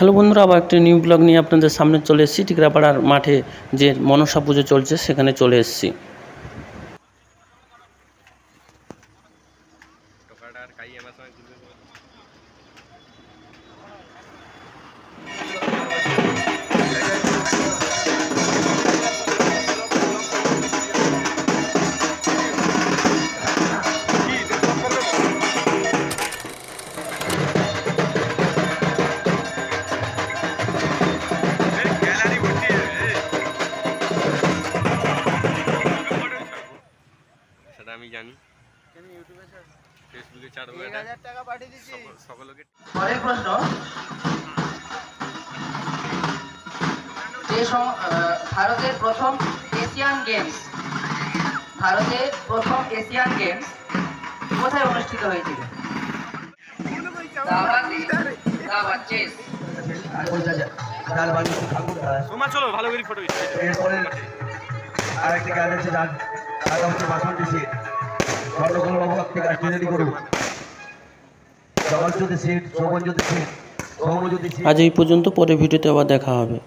Hello বন্ধুরা, আবার একটি নিউ ব্লগ নিয়ে আপনাদের সামনে চলে এসেছি। টিকরাপাড়ার মাঠে যে মনসা পুজো চলছে, সেখানে চলে এসেছি। আমি জানি। ফেসবুকে ছাড়বো এটা। সকল- সকলকে পরের প্রশ্ন। যে ভারতের প্রথম এশিয়ান গেমস। ভারতের প্রথম এশিয়ান গেমস কোথায় অনুষ্ঠিত হয়েছিল? তোমার চলো ভালো করে ফটো এরপরে আরেকটি কাজ আছে আজ এই পর্যন্ত পরে ভিডিওতে আবার দেখা হবে।